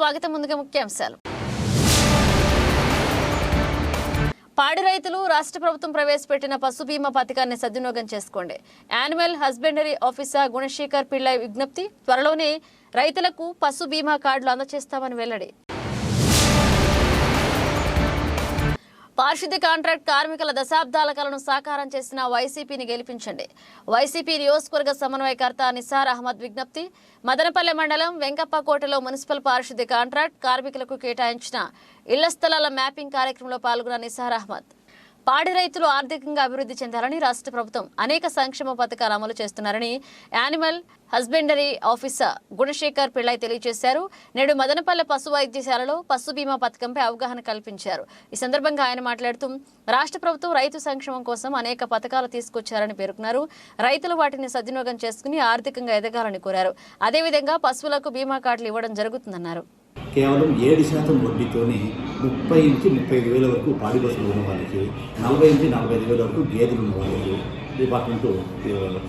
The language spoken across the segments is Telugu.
స్వాగతం ముందుగా ముఖ్యాంశాలు. పాడి రైతులు రాష్ట్ర ప్రభుత్వం ప్రవేశపెట్టిన పశు బీమా పథకాన్ని సద్వినియోగం చేసుకోండి. Animal husbandry officer Gunasekhar Pillai విజ్ఞప్తి త్వరలోనే రైతులకు పశు బీమా కార్డులు అందజేస్తామని వెల్లడి. పారిశుద్ధ్య కాంట్రాక్ట్ కార్మికుల దశాబ్దాల కలను సాకారం చేసిన వైసీపీని గెలిపించండి. వైసీపీ నియోజకవర్గ సమన్వయకర్త నిసార్ అహ్మద్ విజ్ఞప్తి మదనపల్లె మండలం వెంకప్పకోటలో మున్సిపల్ పారిశుద్ధ్య కాంట్రాక్ట్ కార్మికులకు కేటాయించిన ఇళ్ళ స్థలాల మ్యాపింగ్ కార్యక్రమంలో పాల్గొన్న నిసార్ అహ్మద్. పాడి రైతులు ఆర్థికంగా అభివృద్ధి చెందాలని రాష్ట్ర ప్రభుత్వం అనేక సంక్షేమ పథకాలు అమలు చేస్తున్నారని animal husbandry officer Gunasekhar Pillai తెలియజేశారు. నేడు మదనపల్లె పశు వైద్యశాలలో పశు బీమా పథకంపై అవగాహన కల్పించారు. ఈ సందర్భంగా ఆయన మాట్లాడుతూ రాష్ట్ర ప్రభుత్వం రైతు సంక్షేమం కోసం అనేక పథకాలు తీసుకొచ్చారని పేర్కొన్నారు. రైతులు వాటిని సద్వినియోగం చేసుకుని ఆర్థికంగా ఎదగాలని కోరారు. అదేవిధంగా పశువులకు బీమా కార్డులు ఇవ్వడం జరుగుతుందన్నారు. కేవలం ఏడు శాతం వడ్డీతోనే ముప్పై నుంచి ముప్పై ఐదు వేల వరకు పాడి బస్సులు ఉన్న వాళ్ళకి నలభై నుంచి నలభై ఐదు వేల వరకు గేదెలు ఉన్న వాళ్ళకి డిపార్ట్మెంట్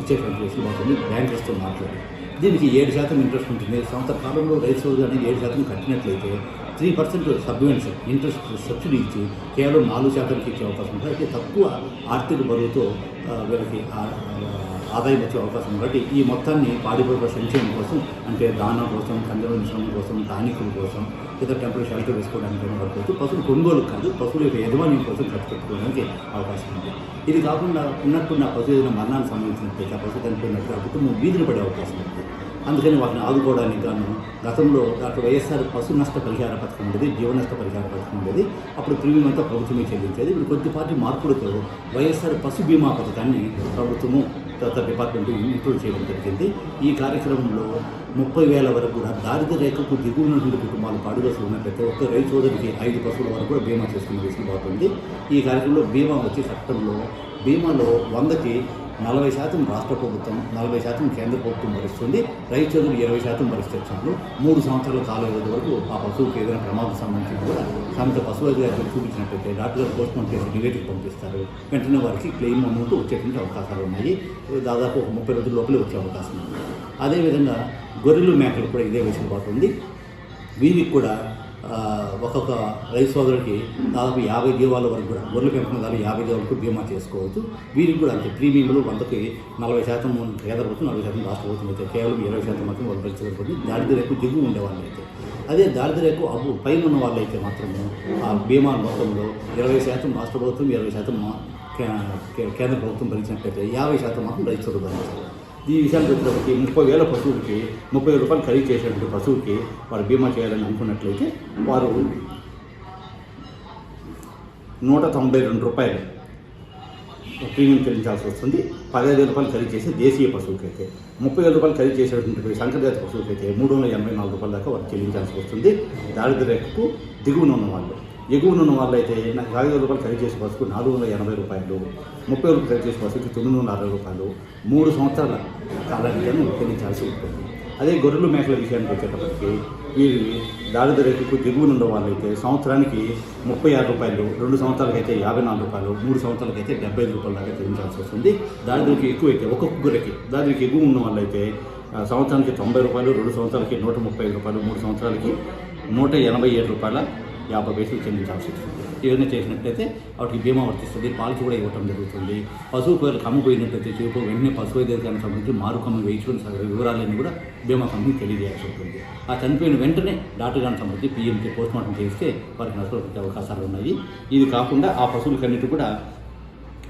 ఇచ్చేటువంటి వెసులుబాటుని బ్యాంకర్స్తో మాట్లాడి దీనికి ఏడు శాతం ఇంట్రెస్ట్ ఉంటుంది. సంవత్సర కాలంలో రైతు సోదరు అనేది ఏడు శాతం కట్టినట్లయితే three percent subvention interest subsidy ఇచ్చి కేవలం నాలుగు శాతానికి ఇచ్చే అవకాశం ఉంటుంది. అయితే తక్కువ ఆర్థిక బరువుతో వీళ్ళకి ఆదాయం వచ్చే అవకాశం కాబట్టి ఈ మొత్తాన్ని పాడిపడుల సంక్షేమం కోసం అంటే దానం కోసం కంజర్వేషన్ కోసం ధాన్యకుల కోసం లేదా టెంపరీ షెల్టర్ వేసుకోవడానికి వరకు పశువులు కొనుగోలు కాదు పశువుల యొక్క యజమాన్యం కోసం ఖర్చు పెట్టుకోవడానికి అవకాశం ఉంది. ఇది కాకుండా ఉన్నట్టున్న పశువు ఏదైనా మరణానికి సంబంధించినట్లయితే ఆ పశువు చనిపోయినట్టు ఆ కుటుంబం వీధిని పడే అవకాశం ఉంది. అందుకని వాటిని ఆదుకోవడానికి గాను గతంలో డాక్టర్ వైఎస్ఆర్ పశు నష్ట పరిహార పథకం ఉండేది జీవ నష్ట పరిహార పథకం ఉండేది. అప్పుడు ప్రీమియం అంతా ప్రభుత్వమే చెల్లించేది. ఇప్పుడు కొద్దిపాటి మార్పులతో వైఎస్ఆర్ పశు బీమా పథకాన్ని ప్రభుత్వము తర్వాత డిపార్ట్మెంట్ ఇంక్లూడ్ చేయడం జరిగింది. ఈ కార్యక్రమంలో ముప్పై వేల వరకు కూడా దారిద్ర రేఖకు దిగువ కుటుంబాలు పాడుగసులు ఉన్న ప్రతి ఒక్క రైతు సోదరికి ఐదు పశువుల వరకు కూడా బీమా చేసుకునే విషయం ఉంది ఈ కార్యక్రమంలో బీమా వచ్చే చట్టంలో బీమాలో వందకి నలభై శాతం రాష్ట్ర ప్రభుత్వం నలభై శాతం కేంద్ర ప్రభుత్వం భరిస్తుంది. రైతు చదువులు ఇరవై శాతం భరిస్తున్నారు మూడు సంవత్సరాల కాల వ్యవధి వరకు ఆ పశువుకి ఏదైనా ప్రమాదం సంబంధించి కూడా సంత పశువు అధికారులు చూపించినట్లయితే డాక్టర్ గారు పోస్ట్ మార్టం చేసి నివేదిక పంపిస్తారు. వెంటనే వారికి క్లెయిమ్ అమౌంట్ వచ్చేటువంటి అవకాశాలు ఉన్నాయి. దాదాపు ఒక ముప్పై రోజుల లోపలే వచ్చే అవకాశం ఉంది. అదేవిధంగా గొర్రెలు మేకలు కూడా ఇదే వెసులుబాటు ఉంది. వీరికి కూడా ఒక్కొక్క రైతు సోదరుడికి దాదాపు యాభై దీవాల వరకు కూడా గొర్రెల దాదాపు యాభై జీవాల వరకు బీమా చేసుకోవచ్చు. వీరికి కూడా అంతే ప్రీమియంలు వందకి నలభై శాతం కేంద్ర ప్రభుత్వం నలభై శాతం రాష్ట్ర ప్రభుత్వం అయితే కేవలం ఇరవై శాతం మాత్రం వాళ్ళు భరించగలుగుతుంది దారిద్ర్య రేఖ దిగువ అయితే. అదే దారిద్ర్యకు రేఖ అబ్బు పైన ఉన్న వాళ్ళైతే మాత్రము ఆ బీమా మొత్తంలో ఇరవై శాతం రాష్ట్ర ప్రభుత్వం ఇరవై శాతం మా- కేంద్ర ప్రభుత్వం భరించినట్లయితే యాభై శాతం మాత్రం రైతు సోదరులు భరించాలి ఈ విషయానికి వచ్చేటప్పటికి ముప్పై వేల పశువులకి ముప్పై వేల రూపాయలు ఖరీదు చేసేటువంటి పశువుకి వారు బీమా చేయాలని అనుకున్నట్లయితే వారు నూట తొంభై రెండు రూపాయలు ప్రీమియం చెల్లించాల్సి వస్తుంది. పదహైదు రూపాయలు ఖరీదు చేసి దేశీయ పశువుకి అయితే ముప్పై వేల రూపాయలు ఖరీదు చేసేటువంటి సంకరజాతి పశువుకి అయితే మూడు వందల ఎనభై నాలుగు రూపాయల దాకా వారు చెల్లించాల్సి వస్తుంది. దారిద్ర్యకు దిగువన ఉన్న వాళ్ళు. ఎగువన ఉన్న వాళ్ళు అయితే నాకు ఐదు వేల రూపాయలు ఖరీదు చేసే బస్సుకు నాలుగు వందల ఎనభై రూపాయలు ముప్పై రూపాయలు ఖరీదు చేసే బస్సుకు తొమ్మిది వందల అరవై రూపాయలు మూడు సంవత్సరాల కాలాన్ని చెల్లించాల్సి ఉంటుంది. అదే గొర్రెలు మేకల విషయానికి వచ్చేటప్పటికి వీరి దారిద్రకు రేఖకు దిగువన ఉన్న వాళ్ళైతే సంవత్సరానికి ముప్పై ఆరు రూపాయలు రెండు సంవత్సరాలకైతే యాభై నాలుగు రూపాయలు మూడు సంవత్సరాలకైతే డెబ్బై ఐదు రూపాయల దాకా చెల్లించాల్సి వస్తుంది. దారిద్ర్యకి ఎక్కువైతే ఒక్కొక్క గొర్రెకి దారిద్ర్యకి ఎగువ ఉన్న వాళ్ళైతే సంవత్సరానికి తొంభై రూపాయలు రెండు సంవత్సరాలకి నూట ముప్పై ఐదు రూపాయలు మూడు సంవత్సరాలకి నూట ఎనభై ఏడు రూపాయల యాభై పైసలు చెల్లించాల్సి వస్తుంది. ఏదైనా చేసినట్లయితే వాటికి బీమా వర్తిస్తుంది పాలసీ కూడా ఇవ్వటం జరుగుతుంది. పశువు పేరు కమ్ముపోయినట్లయితే చెప్పు వెంటనే పశువు వైద్యానికి సంబంధించి మారుకమ్మ ఇన్సూరెన్స్ వివరాలన్నీ కూడా బీమా కంపెనీ తెలియజేయాల్సి ఉంటుంది. ఆ చనిపోయిన వెంటనే డాక్టర్ గారిని సంబంధించి పిఎంకి పోస్ట్ మార్టం చేస్తే వారికి నష్టం అవకాశాలు ఉన్నాయి. ఇది కాకుండా ఆ పశువులకన్నిటి కూడా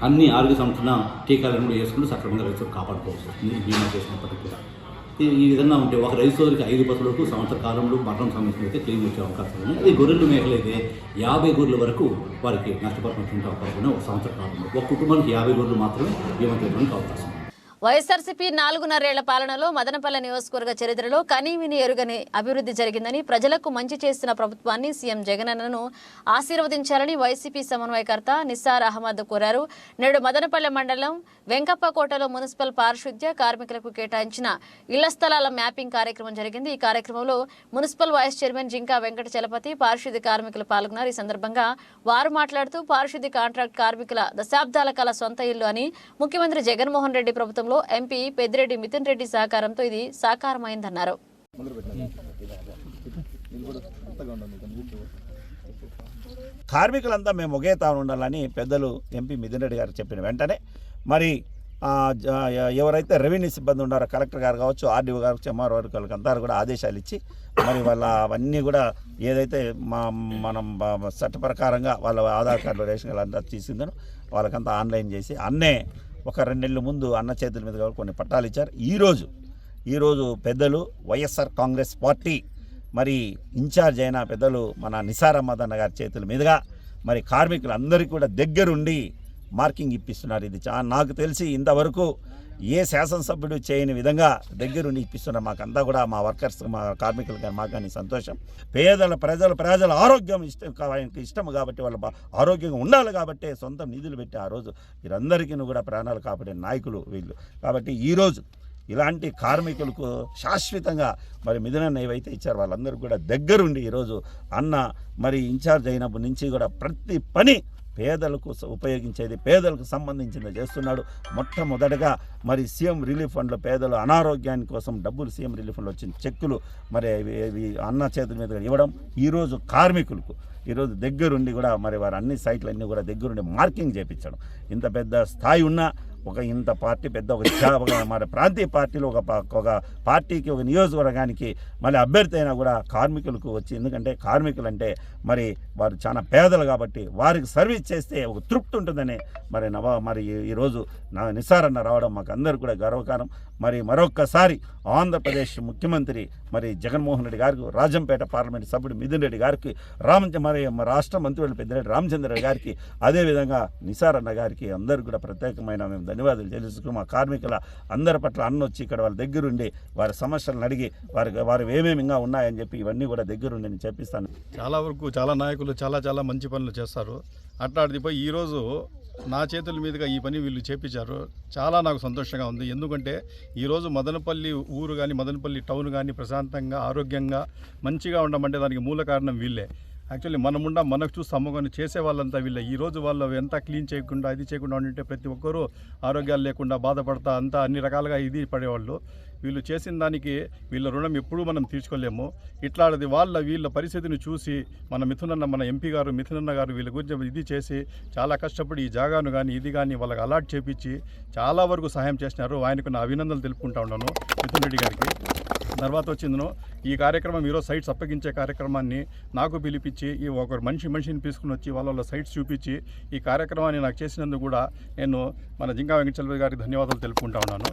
అన్ని ఆరోగ్య సంరక్షణ టీకాలను కూడా వేసుకుంటూ సక్రమంగా రైతులు కాపాడుకోవచ్చు బీమా చేసినప్పటికీ కూడా. ఈ- విధంగా ఉంటే ఒక రైతు సోదరికి ఐదు పసులకు సంవత్సర కాలంలో మరణం సమస్యలు అయితే క్లెయిమ్ వచ్చే అవకాశం ఉంది. అదే గొర్రెలు మేకలు అయితే యాభై గొర్రెల వరకు వారికి నష్టపరిహారం అవకాశం ఉంది. ఒక సంవత్సర కాలంలో ఒక కుటుంబానికి యాభై గొర్రెలు మాత్రమే బీమా అవకాశం వైఎస్ఆర్సీపీ నాలుగున్నరేళ్ళ పాలనలో మదనపల్లె నియోజకవర్గ చరిత్రలో కనీవిని ఎరుగని అభివృద్ధి జరిగిందని ప్రజలకు మంచి చేసిన ప్రభుత్వాన్ని సీఎం జగనన్నను ఆశీర్వదించాలని వైసీపీ సమన్వయకర్త నిస్సార్ అహ్మద్ కోరారు. నేడు మదనపల్లె మండలం వెంకప్పకోటలో మున్సిపల్ పారిశుద్ధ్య కార్మికులకు కేటాయించిన ఇళ్ళ స్థలాల మ్యాపింగ్ కార్యక్రమం జరిగింది. ఈ కార్యక్రమంలో municipal vice chairman Jinka Venkata Chalapathi పారిశుద్ధ్య కార్మికులు పాల్గొన్నారు. ఈ సందర్భంగా వారు మాట్లాడుతూ పారిశుద్ధ్య కాంట్రాక్ట్ కార్మికుల దశాబ్దాల కల సొంత ఇల్లు అని ముఖ్యమంత్రి జగన్మోహన్ రెడ్డి ప్రభుత్వంలో ఎంపీ పెద్దిరెడ్డి మితిన్ రెడ్డి సహకారంతో ఇది సాకారమైందన్నారు. కార్మికులంతా మేము ఒకే తాను ఉండాలని పెద్దలు ఎంపీ మిథున్ రెడ్డి గారు చెప్పిన వెంటనే మరి ఎవరైతే రెవెన్యూ సిబ్బంది ఉన్నారో కలెక్టర్ గారు కావచ్చు ఆర్డీఓ గారు ఎంఆర్ఓ గారు వాళ్ళకి అందరూ కూడా ఆదేశాలు ఇచ్చి మరి వాళ్ళ అవన్నీ కూడా ఏదైతే మా మనం చట్టప్రకారంగా చట్ట ప్రకారంగా వాళ్ళ ఆధార్ కార్డులు రేషన్ కార్డు అంతా తీసుకుందో వాళ్ళకంతా ఆన్లైన్ చేసి అన్నే ఒక రెండు నెలల ముందు అన్న చేతుల మీద కొన్ని పట్టాలు ఇచ్చారు. ఈరోజు ఈరోజు పెద్దలు వైఎస్ఆర్ కాంగ్రెస్ పార్టీ మరి ఇన్ఛార్జ్ అయిన పెద్దలు మన నిసార్ అహ్మద్ అన్న గారి చేతుల మీదుగా మరి కార్మికులందరికీ కూడా దగ్గరుండి మార్కింగ్ ఇప్పిస్తున్నారు. ఇది చా నాకు తెలిసి ఇంతవరకు ఏ శాసనసభ్యుడు చేయని విధంగా దగ్గరుండి ఇప్పిస్తున్నారు మాకంతా కూడా మా వర్కర్స్ మా కార్మికులు కానీ మాకు కానీ సంతోషం. పేదల ప్రజల ప్రజల ఆరోగ్యం ఇష్టం కా- ఆయనకి ఇష్టం కాబట్టి వాళ్ళ ఆరోగ్యంగా ఉండాలి కాబట్టి సొంతం నిధులు పెట్టి ఆ రోజు వీరందరికీ కూడా ప్రాణాలు కాపాడే నాయకులు వీళ్ళు. కాబట్టి ఈరోజు ఇలాంటి కార్మికులకు శాశ్వతంగా మరి మిథునన్న ఏవైతే ఇచ్చారు వాళ్ళందరూ కూడా దగ్గరుండి ఈరోజు అన్న మరి ఇన్ఛార్జ్ అయినప్పటి నుంచి కూడా ప్రతి పని పేదలకు ఉపయోగించేది పేదలకు సంబంధించింది చేస్తున్నాడు. మొట్టమొదటగా మరి సీఎం రిలీఫ్ ఫండ్లో పేదలు అనారోగ్యానికి కోసం డబ్బులు సీఎం రిలీఫ్ ఫండ్లో వచ్చిన చెక్కులు మరి అన్న చేతుల మీద ఇవ్వడం. ఈరోజు కార్మికులకు ఈరోజు దగ్గరుండి కూడా మరి వారు అన్ని సైట్లన్నీ కూడా దగ్గరుండి మార్కింగ్ చేయించడం ఇంత పెద్ద స్థాయి ఉన్నా ఒక ఇంత పార్టీ పెద్ద ఒక మరి ప్రాంతీయ పార్టీలో ఒక పార్టీకి ఒక నియోజకవర్గానికి మళ్ళీ అభ్యర్థి అయినా కూడా కార్మికులకు వచ్చి ఎందుకంటే కార్మికులు అంటే మరి వారు చాలా పేదలు కాబట్టి వారికి సర్వీస్ చేస్తే ఒక తృప్తి ఉంటుందని మరి నవ మరి ఈ- ఈరోజు నా నిసారన్న రావడం మాకు అందరు కూడా గర్వకారం మరి మరొక్కసారి ఆంధ్రప్రదేశ్ ముఖ్యమంత్రి మరి జగన్మోహన్ రెడ్డి గారికి రాజంపేట పార్లమెంట్ సభ్యుడు మిథున్ రెడ్డి గారికి రామ మరి మా రాష్ట్ర మంత్రివర్యులు పెద్దిరెడ్డి రామచంద్ర గారికి అదేవిధంగా నిసారన్న గారికి అందరు కూడా ప్రత్యేకమైన మేము ధన్యవాదాలు తెలుసుకుని మా కార్మికుల అందరి పట్ల అన్న వచ్చి ఇక్కడ వాళ్ళ దగ్గరుండి వారి సమస్యలను అడిగి వారి వారు ఏమేమి ఇంకా ఉన్నాయని చెప్పి ఇవన్నీ కూడా దగ్గరుండి నేను చెప్పిస్తాను. చాలా వరకు చాలా నాయకులు చాలా చాలా మంచి పనులు చేస్తారు. అట్లాంటిది పోయి ఈరోజు నా చేతుల మీదుగా ఈ పని వీళ్ళు చేపించారు. చాలా నాకు సంతోషంగా ఉంది. ఎందుకంటే ఈరోజు మదనపల్లి ఊరు కానీ మదనపల్లి టౌన్ కానీ ప్రశాంతంగా ఆరోగ్యంగా మంచిగా ఉండమంటే దానికి మూల కారణం వీళ్ళే. యాక్చువల్లీ మనముండా మనకు చూసి అమ్మకొని చేసే వాళ్ళంతా వీళ్ళ. ఈ రోజు వాళ్ళు ఎంత క్లీన్ చేయకుండా ఇది చేయకుండా ఉంటే ప్రతి ఒక్కరూ ఆరోగ్యాలు లేకుండా బాధపడతా అంతా అన్ని రకాలుగా ఇది పడేవాళ్ళు. వీళ్ళు చేసిన దానికి వీళ్ళ రుణం ఎప్పుడూ మనం తీర్చుకోలేము. ఇట్లాంటిది వాళ్ళ వీళ్ళ పరిస్థితిని చూసి మన మిథునన్న మన ఎంపీ గారు మిథునన్న గారు వీళ్ళ గురించి ఇది చేసి చాలా కష్టపడి ఈ జాగాను కానీ ఇది కానీ వాళ్ళకి అలాట్ చేపించి చాలా వరకు సహాయం చేసినారు. ఆయనకు నా అభినందనలు తెలుపుకుంటా ఉన్నాను. మిథున్ రెడ్డి గారికి. తర్వాత వచ్చిందను ఈ కార్యక్రమం ఈరోజు సైట్స్ అప్పగించే కార్యక్రమాన్ని నాకు పిలిపించి ఈ ఒక మనిషి మనిషిని తీసుకుని వచ్చి వాళ్ళ వాళ్ళ సైట్స్ చూపించి ఈ కార్యక్రమాన్ని నాకు చేసినందుకు కూడా నేను మన జింకా వెంకటచలపతి గారికి ధన్యవాదాలు తెలుపుకుంటా ఉన్నాను.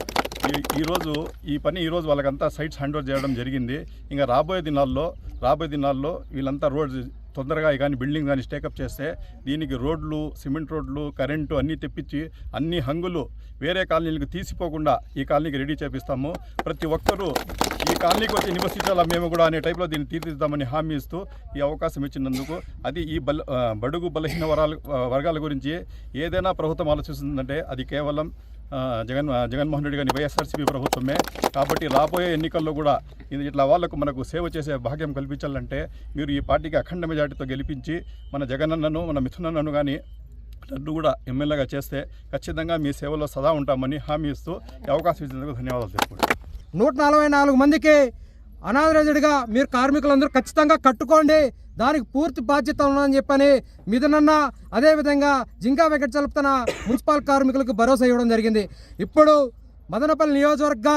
ఈ ఈరోజు ఈ పని ఈరోజు వాళ్ళకంతా సైట్స్ హ్యాండ్ ఓవర్ చేయడం జరిగింది. ఇంకా రాబోయే దినాల్లో రాబోయే దినాల్లో వీళ్ళంతా రోడ్ తొందరగా కానీ బిల్డింగ్ కానీ స్టేకప్ చేస్తే దీనికి రోడ్లు సిమెంట్ రోడ్లు కరెంటు అన్నీ తెప్పించి అన్ని హంగులు వేరే కాలనీలకు తీసిపోకుండా ఈ కాలనీకి రెడీ చేపిస్తాము. ప్రతి ఒక్కరూ ఈ కాలనీకి వచ్చి నివసించాలా మేము కూడా అనే టైప్లో దీన్ని తీర్చిదిద్దామని హామీ ఇస్తూ ఈ అవకాశం ఇచ్చినందుకు. అది ఈ బల బడుగు బలహీన వరాల వర్గాల గురించి ఏదైనా ప్రభుత్వం ఆలోచిస్తుందంటే అది కేవలం జగన్ జగన్మోహన్ రెడ్డి గారిని వైఎస్ఆర్సీపీ ప్రభుత్వమే కాబట్టి రాబోయే ఎన్నికల్లో కూడా ఇది ఇట్లా వాళ్ళకు మనకు సేవ చేసే భాగ్యం కల్పించాలంటే మీరు ఈ పార్టీకి అఖండ మెజార్టీతో గెలిపించి మన జగనన్నను మన మిథునన్నను కానీ నన్ను కూడా ఎమ్మెల్యేగా చేస్తే ఖచ్చితంగా మీ సేవలో సదా ఉంటామని హామీ ఇస్తూ అవకాశం ఇచ్చినందుకు ధన్యవాదాలు తెలుపుకుంటాను నూట నలభై నాలుగు మందికి అనాథరైజ్డ్గా మీరు కార్మికులందరూ ఖచ్చితంగా కట్టుకోండి. దానికి పూర్తి బాధ్యత ఉన్నదని చెప్పని మిథునన్న అదేవిధంగా జింకా వెంకట చలుపుతున్న మున్సిపల్ కార్మికులకు భరోసా ఇవ్వడం జరిగింది. ఇప్పుడు మదనపల్లి నియోజకవర్గ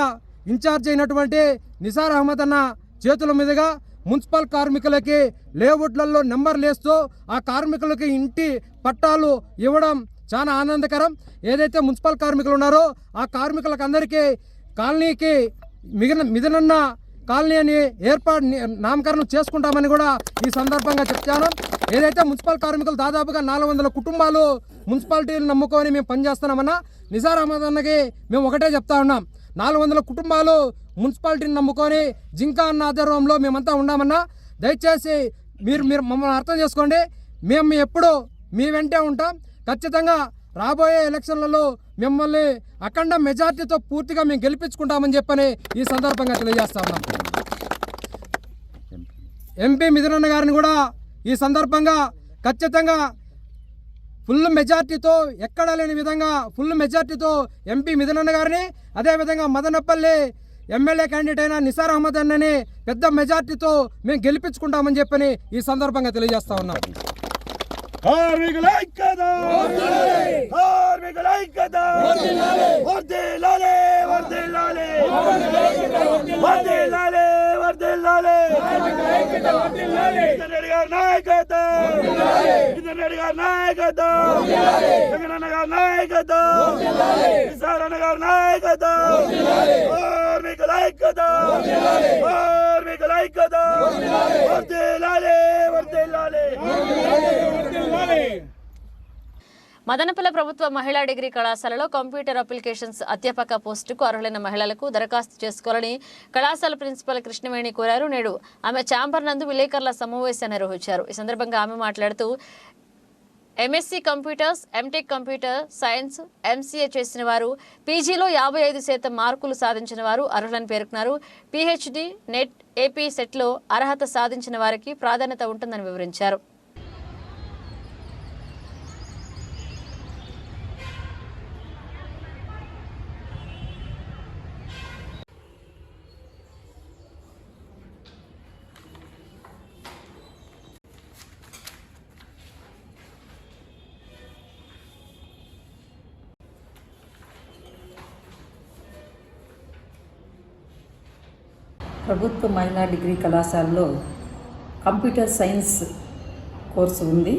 ఇన్ఛార్జ్ అయినటువంటి నిసార్ అహ్మద్ అన్న చేతుల మీదుగా మున్సిపల్ కార్మికులకి లేఅవుట్లలో నెంబర్లు వేస్తూ ఆ కార్మికులకి ఇంటి పట్టాలు ఇవ్వడం చాలా ఆనందకరం. ఏదైతే మున్సిపల్ కార్మికులు ఉన్నారో ఆ కార్మికులకు అందరికీ కాలనీకి మిగిలిన మిగిలిన కాలనీని ఏర్పాటు నామకరణం చేసుకుంటామని కూడా ఈ సందర్భంగా చెప్తాను. ఏదైతే మున్సిపల్ కార్మికులు దాదాపుగా నాలుగు వందల కుటుంబాలు మున్సిపాలిటీలు నమ్ముకొని మేము పనిచేస్తున్నామన్నా నిజార్ అహ్మద్ అన్నకి మేము ఒకటే చెప్తా ఉన్నాం. నాలుగు వందల కుటుంబాలు మున్సిపాలిటీని నమ్ముకొని జింకా అన్న ఆధ్వర్యంలో మేమంతా ఉన్నామన్నా దయచేసి మీరు మీరు మమ్మల్ని అర్థం చేసుకోండి. మేము ఎప్పుడూ మీ వెంటే ఉంటాం. ఖచ్చితంగా రాబోయే ఎలక్షన్లలో మిమ్మల్ని అఖండ మెజార్టీతో పూర్తిగా మేము గెలిపించుకుంటామని చెప్పని ఈ సందర్భంగా తెలియజేస్తా ఉన్నాం. ఎంపీ మిథునన్న గారిని కూడా ఈ సందర్భంగా ఖచ్చితంగా ఫుల్ మెజార్టీతో ఎక్కడా లేని విధంగా ఫుల్ మెజార్టీతో ఎంపీ మిథునన్న గారిని అదేవిధంగా మదనపల్లి ఎమ్మెల్యే క్యాండిడేట్ అయిన నిసార్ అహ్మద్ అన్నని పెద్ద మెజార్టీతో మేము గెలిపించుకుంటామని చెప్పని ఈ సందర్భంగా తెలియజేస్తా ఉన్నాం. కార్మికుల ఐక్యత కార్మికుల ఐక్యత వర్ధిల్లాలి వర్ధిల్లాలి! వర్ధిల్లాలి వర్ధిల్లాలి! కిషన్ గారి నాయకత్వం! కిషన్ గారి నాయకత్వం! జగనన్న గారి నాయకత్వం! నిసారన్న గారి నాయకత్వం! ఐక్యత! కార్మికుల ఐక్యత! మదనపల్లె ప్రభుత్వ మహిళా డిగ్రీ కళాశాలలో కంప్యూటర్ అప్లికేషన్స్ అధ్యాపక పోస్టుకు అర్హులైన మహిళలకు దరఖాస్తు చేసుకోవాలని కళాశాల ప్రిన్సిపల్ కృష్ణవేణి కోరారు. నేడు ఆమె ఛాంబర్ నందు విలేకరుల సమావేశాన్ని నిర్వహించారు. ఈ సందర్భంగా ఆమె మాట్లాడుతూ MSc computers MTech computer science MCA చేసిన వారు పీజీలో యాభై ఐదు శాతం మార్కులు సాధించిన వారు అర్హులని పేర్కొన్నారు. పీహెచ్డీ నెట్ ఏపీ సెట్లో అర్హత సాధించిన వారికి ప్రాధాన్యత ఉంటుందని వివరించారు. ప్రభుత్వ మహిళా డిగ్రీ కళాశాలలో కంప్యూటర్ సైన్స్ కోర్సు ఉంది.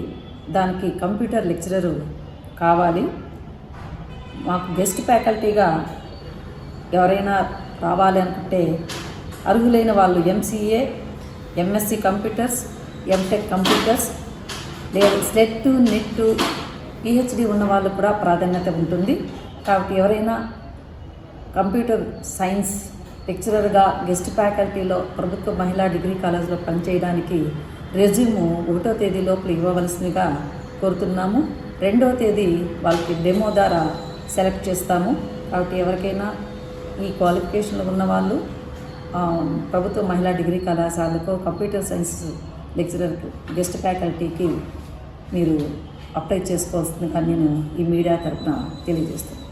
దానికి కంప్యూటర్ లెక్చరరు కావాలి. మాకు గెస్ట్ ఫ్యాకల్టీగా ఎవరైనా రావాలి అనుకుంటే అర్హులైన వాళ్ళు MCA MSc computers MTech computers లేదా స్లెట్ నెట్ పిహెచ్డి ఉన్న వాళ్ళు కూడా ప్రాధాన్యత ఉంటుంది. కాబట్టి ఎవరైనా కంప్యూటర్ సైన్స్ లెక్చరర్గా గెస్ట్ ఫ్యాకల్టీలో ప్రభుత్వ మహిళా డిగ్రీ కాలేజ్లో పనిచేయడానికి రెజ్యూమ్ ఒకటో తేదీ లోపల ఇవ్వవలసిందిగా కోరుతున్నాము. రెండవ తేదీ వాళ్ళకి డెమో ద్వారా సెలెక్ట్ చేస్తాము. కాబట్టి ఎవరికైనా ఈ క్వాలిఫికేషన్లు ఉన్నవాళ్ళు ప్రభుత్వ మహిళా డిగ్రీ కళాశాలకు కంప్యూటర్ సైన్స్ లెక్చరర్ గెస్ట్ ఫ్యాకల్టీకి మీరు అప్లై చేసుకోవాల్సిందిగా నేను ఈ మీడియా తరఫున తెలియజేస్తాను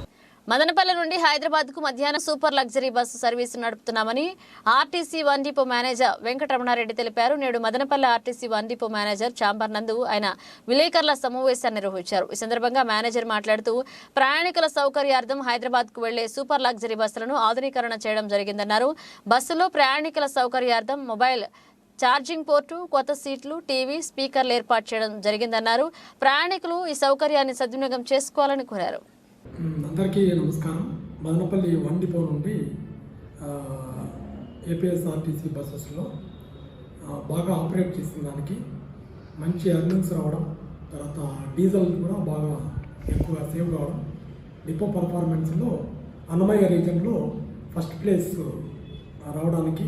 మదనపల్లె నుండి హైదరాబాద్కు మధ్యాహ్నం super luxury bus service నడుపుతున్నామని RTC one depot manager Venkataramanareddy తెలిపారు. నేడు Madanapalle RTC one depot manager chamber నందు ఆయన విలేకరుల సమావేశాన్ని నిర్వహించారు. ఈ సందర్భంగా మేనేజర్ మాట్లాడుతూ ప్రయాణికుల సౌకర్యార్థం హైదరాబాద్కు వెళ్ళే సూపర్ లగ్జరీ బస్సులను ఆధునీకరణ చేయడం జరిగిందన్నారు. బస్సులో ప్రయాణికుల సౌకర్యార్థం మొబైల్ ఛార్జింగ్ పోర్టు కొత్త సీట్లు టీవీ స్పీకర్లు ఏర్పాటు చేయడం జరిగిందన్నారు. ప్రయాణికులు ఈ సౌకర్యాన్ని సద్వినియోగం చేసుకోవాలని కోరారు. అందరికీ నమస్కారం. మదనపల్లి వన్ డిపో నుండి ఏపీఎస్ఆర్టీసీ బస్సెస్లో బాగా ఆపరేట్ చేసిన దానికి మంచి ఎర్నింగ్స్ రావడం తర్వాత డీజిల్ కూడా బాగా ఎక్కువ సేవ్ కావడం డిపో పర్ఫార్మెన్స్లో అన్నమయ్య రీజన్లో ఫస్ట్ ప్లేస్ రావడానికి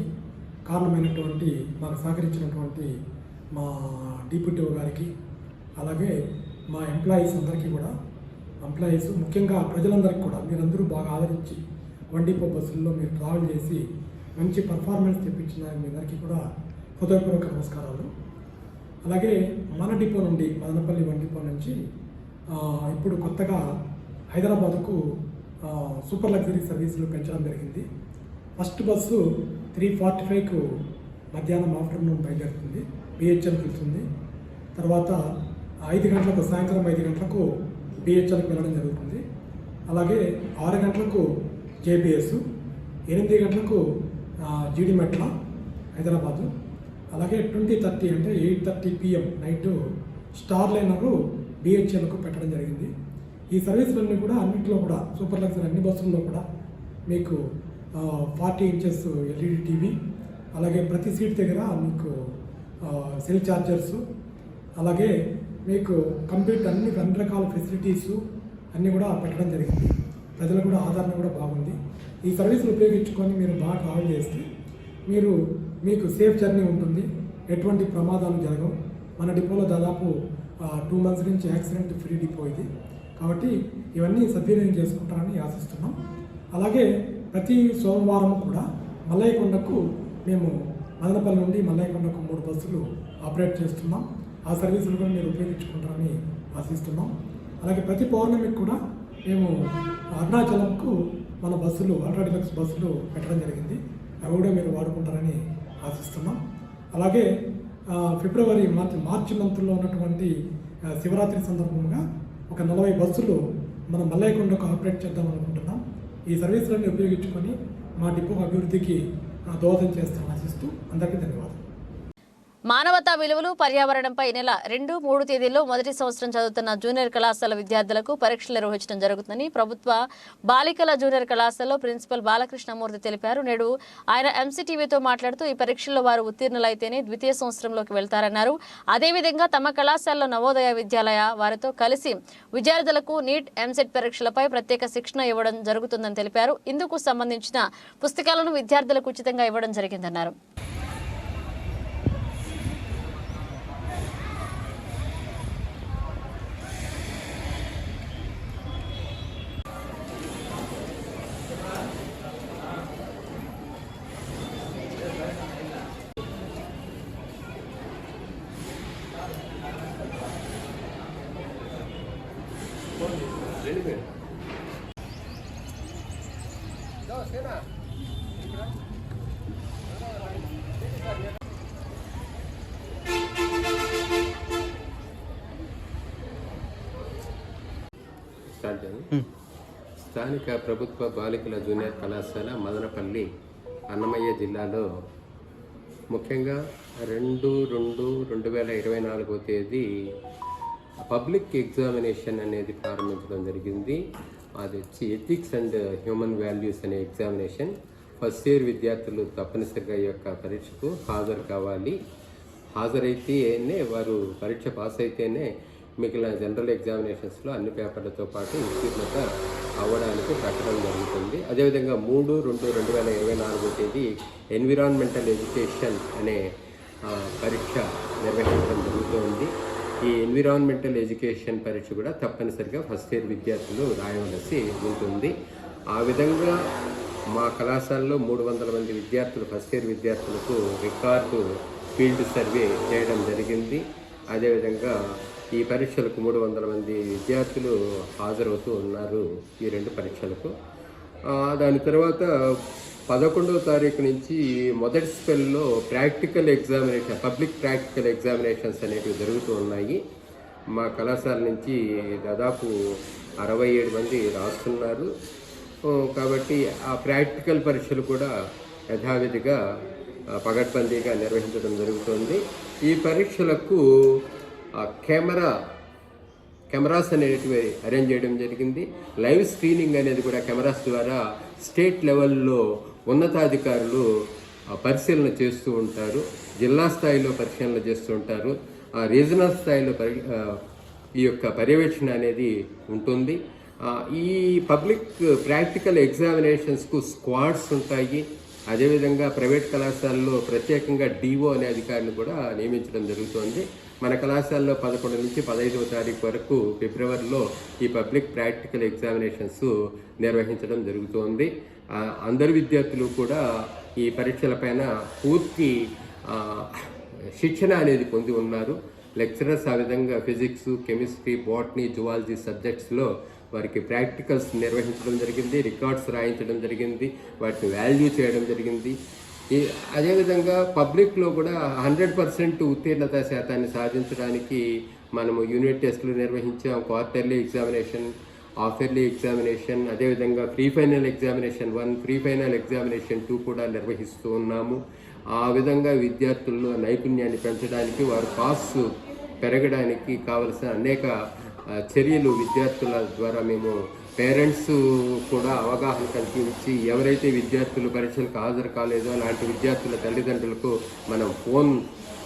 కారణమైనటువంటి మాకు సహకరించినటువంటి మా డిప్యూటీ గారికి అలాగే మా ఎంప్లాయీస్ అందరికీ కూడా ఎంప్లాయీస్ ముఖ్యంగా ప్రజలందరికీ కూడా మీరందరూ బాగా ఆదరించి వన్ డిపో బస్సుల్లో మీరు ట్రావెల్ చేసి మంచి పర్ఫార్మెన్స్ తెప్పించిన మీ అందరికీ కూడా హృదయపూర్వక నమస్కారాలు. అలాగే మన డిపో నుండి మదనపల్లి వన్ డిపో నుంచి ఇప్పుడు కొత్తగా హైదరాబాద్కు సూపర్ లగ్జరీ సర్వీసులు పెంచడం జరిగింది. ఫస్ట్ బస్సు త్రీ ఫార్టీ ఫైవ్కు మధ్యాహ్నం ఆఫ్టర్నూన్ బయలుదేరుతుంది బిహెచ్ఎల్కి వెళ్తుంది. తర్వాత ఐదు గంటలకు సాయంత్రం ఐదు గంటలకు బిహెచ్ఎల్కి వెళ్ళడం జరుగుతుంది. అలాగే ఆరు గంటలకు జేపీఎస్ ఎనిమిది గంటలకు జీడి మెట్ల హైదరాబాదు. అలాగే ట్వంటీ థర్టీ అంటే eight thirty PM night star liner బిహెచ్ఎల్కు పెట్టడం జరిగింది. ఈ సర్వీసులన్నీ కూడా అన్నింటిలో కూడా సూపర్ లగ్జరీ అన్ని బస్సుల్లో కూడా మీకు ఫార్టీ ఇంచెస్ ఎల్ఈడి టీవీ అలాగే ప్రతి సీట్ దగ్గర మీకు సెల్ ఛార్జర్స్ అలాగే మీకు కంప్లీట్ అన్ని అన్ని రకాల ఫెసిలిటీస్ అన్నీ కూడా పెట్టడం జరిగింది. ప్రజలకు కూడా ఆదరణ కూడా బాగుంది. ఈ సర్వీసులు ఉపయోగించుకొని మీరు బాగా ట్రావెల్ చేస్తే మీరు మీకు సేఫ్ జర్నీ ఉంటుంది. ఎటువంటి ప్రమాదాలు జరగవు. మన డిపోలో దాదాపు టూ మంత్స్ నుంచి యాక్సిడెంట్ ఫ్రీ డిపో ఇది. కాబట్టి ఇవన్నీ సద్వినియోగం చేసుకుంటారని ఆశిస్తున్నాం. అలాగే ప్రతి సోమవారం కూడా మల్లయ్యకొండకు మేము మదనపల్లి నుండి మల్లయ్యకొండకు మూడు బస్సులు ఆపరేట్ చేస్తున్నాం. ఆ సర్వీసులు కూడా మీరు ఉపయోగించుకుంటారని ఆశిస్తున్నాం. అలాగే ప్రతి పౌర్ణమికి కూడా మేము అరుణాచలంకు మన బస్సులు అల్ట్రా డిలక్స్ బస్సులు పెట్టడం జరిగింది. అవి కూడా మీరు వాడుకుంటారని ఆశిస్తున్నాం. అలాగే ఫిబ్రవరి మార్చి మార్చి మంత్లో ఉన్నటువంటి శివరాత్రి సందర్భంగా ఒక నలభై బస్సులు మనం మల్లయ్యకొండకు ఆపరేట్ చేద్దాం అనుకుంటున్నాం. ఈ సర్వీసులన్నీ ఉపయోగించుకొని మా డిపో అభివృద్ధికి దోహదం చేస్తామని ఆశిస్తూ అందరికీ ధన్యవాదాలు. మానవతా విలువలు పర్యావరణంపై నెల రెండు మూడు తేదీల్లో మొదటి సంవత్సరం చదువుతున్న జూనియర్ కళాశాల విద్యార్థులకు పరీక్షలు నిర్వహించడం జరుగుతుందని ప్రభుత్వ బాలికల జూనియర్ కళాశాలలో ప్రిన్సిపల్ బాలకృష్ణమూర్తి తెలిపారు. నేడు ఆయన ఎంసీటీవీతో మాట్లాడుతూ ఈ పరీక్షల్లో వారు ఉత్తీర్ణులైతేనే ద్వితీయ సంవత్సరంలోకి వెళ్తారన్నారు. అదేవిధంగా తమ కళాశాలలో నవోదయ విద్యాలయ వారితో కలిసి విద్యార్థులకు నీట్ ఎంసెట్ పరీక్షలపై ప్రత్యేక శిక్షణ ఇవ్వడం జరుగుతుందని తెలిపారు. ఇందుకు సంబంధించిన పుస్తకాలను విద్యార్థులకు ఉచితంగా ఇవ్వడం జరిగిందన్నారు. చేయండి. స్థానిక ప్రభుత్వ బాలికల జూనియర్ కళాశాల మదనపల్లి అన్నమయ్య జిల్లాలో ముఖ్యంగా రెండు రెండు రెండు వేల ఇరవై నాలుగో తేదీ పబ్లిక్ ఎగ్జామినేషన్ అనేది ప్రారంభించడం జరిగింది. అది వచ్చి ఎథిక్స్ అండ్ హ్యూమన్ వాల్యూస్ అనే ఎగ్జామినేషన్. ఫస్ట్ ఇయర్ విద్యార్థులు తప్పనిసరిగా ఈ యొక్క పరీక్షకు హాజరు కావాలి. హాజరైతేనే వారు పరీక్ష పాస్ అయితేనే మిగిలిన జనరల్ ఎగ్జామినేషన్స్లో అన్ని పేపర్లతో పాటు ఉత్తీర్ణత అవ్వడానికి పెట్టడం జరుగుతుంది. అదేవిధంగా మూడు రెండు రెండు వేల ఇరవై నాలుగో తేదీ ఎన్విరాన్మెంటల్ ఎడ్యుకేషన్ అనే పరీక్ష నిర్వహించడం జరుగుతుంది. ఈ ఎన్విరాన్మెంటల్ ఎడ్యుకేషన్ పరీక్ష కూడా తప్పనిసరిగా ఫస్ట్ ఇయర్ విద్యార్థులు రాయవలసి ఉంటుంది. ఆ విధంగా మా కళాశాలలో మూడు వందల మంది విద్యార్థులు ఫస్ట్ ఇయర్ విద్యార్థులకు రికార్డు ఫీల్డ్ సర్వే చేయడం జరిగింది. అదేవిధంగా ఈ పరీక్షలకు మూడు వందల మంది విద్యార్థులు హాజరవుతూ ఉన్నారు ఈ రెండు పరీక్షలకు. దాని తర్వాత పదకొండవ తారీఖు నుంచి మొదటి స్పెల్లో practical examination public practical examinations అనేటివి జరుగుతూ ఉన్నాయి. మా కళాశాల నుంచి దాదాపు అరవై ఏడు మంది రాస్తున్నారు. కాబట్టి ఆ ప్రాక్టికల్ పరీక్షలు కూడా యథావిధిగా పగడ్బందీగా నిర్వహించడం జరుగుతుంది. ఈ పరీక్షలకు కెమెరా కెమెరాస్ అనేటివి అరేంజ్ చేయడం జరిగింది. లైవ్ స్క్రీనింగ్ అనేది కూడా కెమెరాస్ ద్వారా స్టేట్ లెవెల్లో ఉన్నతాధికారులు పరిశీలన చేస్తూ ఉంటారు. జిల్లా స్థాయిలో పరిశీలన చేస్తూ ఉంటారు. ఆ, రీజనల్ స్థాయిలో పరి ఈ యొక్క పర్యవేక్షణ అనేది ఉంటుంది. ఈ పబ్లిక్ ప్రాక్టికల్ ఎగ్జామినేషన్స్కు స్క్వాడ్స్ ఉంటాయి. అదేవిధంగా ప్రైవేట్ కళాశాలలో ప్రత్యేకంగా డిఓ అనే అధికారిని కూడా నియమించడం జరుగుతోంది. మన కళాశాలలో పదకొండు నుంచి పదహైదవ తారీఖు వరకు ఫిబ్రవరిలో ఈ పబ్లిక్ ప్రాక్టికల్ ఎగ్జామినేషన్స్ నిర్వహించడం జరుగుతోంది. అందరు విద్యార్థులు కూడా ఈ పరీక్షలపైన పూర్తి శిక్షణ అనేది పొంది ఉన్నారు. లెక్చరర్స్ ఆ విధంగా ఫిజిక్స్ కెమిస్ట్రీ బాటనీ జువాలజీ సబ్జెక్ట్స్లో వారికి ప్రాక్టికల్స్ నిర్వహించడం జరిగింది రికార్డ్స్ రాయించడం జరిగింది వాటిని వాల్యూ చేయడం జరిగింది. ఈ- అదేవిధంగా పబ్లిక్లో కూడా హండ్రెడ్ పర్సెంట్ ఉత్తీర్ణత శాతాన్ని సాధించడానికి మనము యూనిట్ టెస్టులు నిర్వహించాం quarterly examination half yearly examination అదేవిధంగా pre final examination one pre final examination two కూడా నిర్వహిస్తూ ఉన్నాము. ఆ విధంగా విద్యార్థుల్లో నైపుణ్యాన్ని పెంచడానికి వారు పాస్ పెరగడానికి కావలసిన అనేక చర్యలు విద్యార్థుల ద్వారా మేము పేరెంట్స్ కూడా అవగాహన కల్పించి ఎవరైతే విద్యార్థులు పరీక్షలకు హాజరు కాలేదో అలాంటి విద్యార్థుల తల్లిదండ్రులకు మనం ఫోన్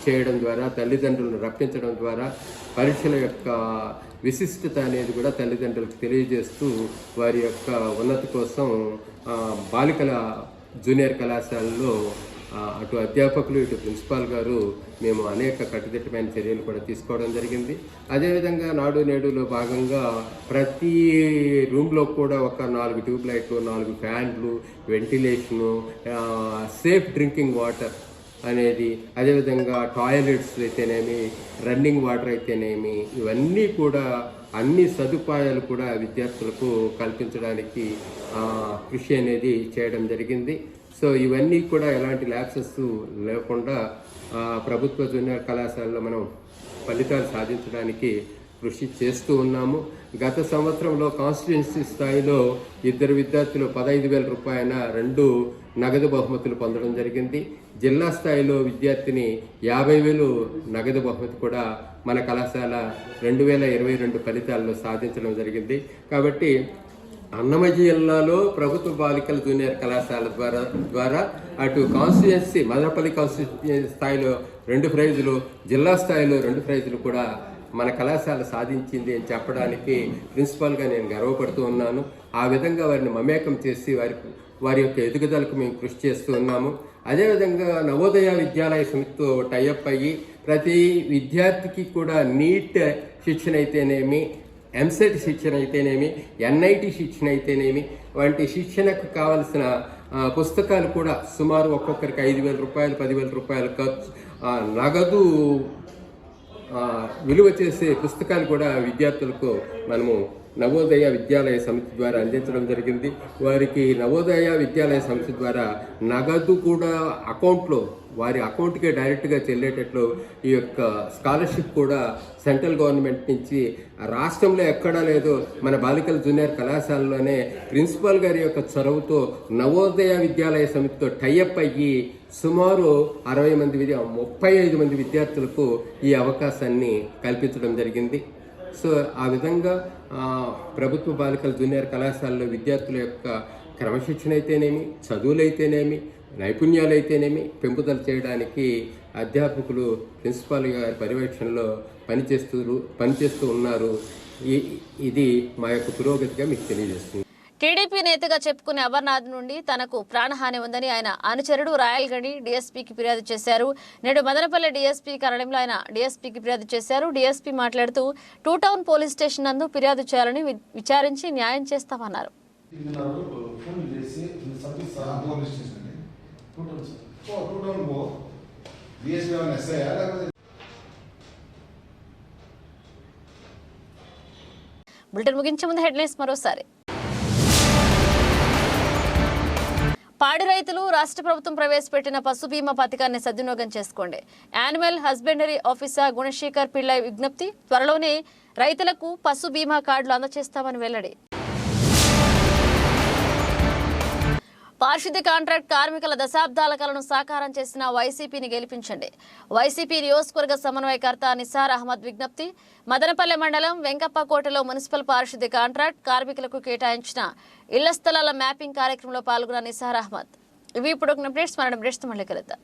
చేయడం ద్వారా తల్లిదండ్రులను రప్పించడం ద్వారా పరీక్షల యొక్క విశిష్టత అనేది కూడా తల్లిదండ్రులకు తెలియజేస్తూ వారి యొక్క ఉన్నతి కోసం బాలికల జూనియర్ కళాశాలలో అటు అధ్యాపకులు ఇటు ప్రిన్సిపాల్ గారు మేము అనేక కట్టుదిట్టమైన చర్యలు కూడా తీసుకోవడం జరిగింది. అదేవిధంగా నాడు నేడులో భాగంగా ప్రతి రూమ్లో కూడా ఒక నాలుగు ట్యూబ్ లైట్లు నాలుగు ఫ్యాన్లు వెంటిలేషను సేఫ్ డ్రింకింగ్ వాటర్ అనేది అదేవిధంగా టాయిలెట్స్ అయితేనేమి రన్నింగ్ వాటర్ అయితేనేమి ఇవన్నీ కూడా అన్ని సదుపాయాలు కూడా విద్యార్థులకు కల్పించడానికి కృషి అనేది చేయడం జరిగింది. సో ఇవన్నీ కూడా ఎలాంటి ల్యాప్సెస్ లేకుండా ప్రభుత్వ జూనియర్ కళాశాలలో మనం ఫలితాలు సాధించడానికి కృషి చేస్తూ ఉన్నాము. గత సంవత్సరంలో కాన్స్టిట్యున్సీ స్థాయిలో ఇద్దరు విద్యార్థులు పదహైదు వేల రూపాయల రెండు నగదు బహుమతులు పొందడం జరిగింది. జిల్లా స్థాయిలో విద్యార్థిని యాభై వేలు నగదు బహుమతి కూడా మన కళాశాల రెండు వేల ఇరవై రెండు ఫలితాల్లో సాధించడం జరిగింది. కాబట్టి అన్నమయ్య జిల్లాలో ప్రభుత్వ బాలికల జూనియర్ కళాశాల ద్వారా ద్వారా అటు కాన్స్టిట్యున్సీ మదనపల్లి కాన్స్టిట్యున్సీ స్థాయిలో రెండు ప్రైజులు జిల్లా స్థాయిలో రెండు ప్రైజులు కూడా మన కళాశాల సాధించింది అని చెప్పడానికి ప్రిన్సిపాల్గా నేను గర్వపడుతూ ఉన్నాను. ఆ విధంగా వారిని మమేకం చేసి వారి వారి యొక్క ఎదుగుదలకు మేము కృషి చేస్తూ ఉన్నాము. అదేవిధంగా నవోదయ విద్యాలయ సమితితో టైఅప్ అయ్యి ప్రతి విద్యార్థికి కూడా నీట్ శిక్షణ అయితేనేమి ఎంసెట్ శిక్షణ అయితేనేమి ఎన్ఐటి శిక్షణ అయితేనేమి వంటి శిక్షణకు కావలసిన పుస్తకాలు కూడా సుమారు ఒక్కొక్కరికి ఐదు వేల రూపాయలు పదివేల రూపాయలు ఖర్చు నగదు విలువ చేసే పుస్తకాలు కూడా విద్యార్థులకు మనము నవోదయ విద్యాలయ సమితి ద్వారా అందించడం జరిగింది. వారికి నవోదయ విద్యాలయ సమితి ద్వారా నగదు కూడా అకౌంట్లో వారి అకౌంట్కే డైరెక్ట్గా చెల్లేటట్లు ఈ యొక్క స్కాలర్షిప్ కూడా సెంట్రల్ గవర్నమెంట్ నుంచి రాష్ట్రంలో ఎక్కడా లేదు. మన బాలికల జూనియర్ కళాశాలలోనే ప్రిన్సిపాల్ గారి యొక్క చొరవతో నవోదయ విద్యాలయ సమితితో టైఅప్ అయ్యి సుమారు అరవై మంది విద్య ముప్పై ఐదు మంది విద్యార్థులకు ఈ అవకాశాన్ని కల్పించడం జరిగింది. సో ఆ విధంగా ప్రభుత్వ బాలికల జూనియర్ కళాశాలలో విద్యార్థుల యొక్క క్రమశిక్షణ అయితేనేమి చదువులైతేనేమి నైపుణ్యాలు అయితేనేమి పెంపుదల చేయడానికి అధ్యాపకులు ప్రిన్సిపాల్ గారి పర్యవేక్షణలో పనిచేస్తూ పనిచేస్తూ ఉన్నారు. ఇది మా యొక్క పురోగతిగా మీకు తెలియజేస్తుంది. టీడీపీ నేతగా చెప్పుకునే అమర్నాథ్ నుండి తనకు ప్రాణహాని ఉందని ఆయన అనుచరుడు రాయల్గడి డీఎస్పీకి ఫిర్యాదు చేశారు. నేడు మదనపల్లి డీఎస్పీ కార్యాలయంలో ఆయన డీఎస్పీకి ఫిర్యాదు చేశారు. డీఎస్పీ మాట్లాడుతూ టూ టౌన్ పోలీస్ స్టేషన్ నందు ఫిర్యాదు చేయాలని విచారించి న్యాయం చేస్తామన్నారు ఫోన్ చేసి సర్వీస్ పోలీస్ స్టేషన్ అండి టూ టౌన్ సార్ ఓ టూ టౌన్ పో డిఎస్పీ ఏమైనా ఎస్ఐ లేకపోతే బులెటిన్ ముగించే ముందు హెడ్లైన్స్ మరోసారి. పాడి రైతులు రాష్ట్ర ప్రభుత్వం ప్రవేశపెట్టిన పశు బీమా పథకాన్ని సద్వినియోగం చేసుకోండి. Animal husbandry officer Gunasekhar Pillai విజ్ఞప్తి త్వరలోనే రైతులకు పశు బీమా కార్డులు అందజేస్తామని వెల్లడి. పారిశుద్ధ్య కాంట్రాక్ట్ కార్మికుల దశాబ్దాల కలను సాకారం చేసిన వైసీపీని గెలిపించండి. వైసీపీ నియోజకవర్గ సమన్వయకర్త నిసార్ అహ్మద్ విజ్ఞప్తి మదనపల్లె మండలం వెంకప్పకోటలో మున్సిపల్ పారిశుద్ధ్య కాంట్రాక్ట్ కార్మికులకు కేటాయించిన ఇళ్ళ స్థలాల మ్యాపింగ్ కార్యక్రమంలో పాల్గొన్న నిసార్ అహ్మద్. ఇవి ఇప్పుడు అప్డేట్స్ మన అప్డేట్స్ మళ్ళీ కలుద్దాం.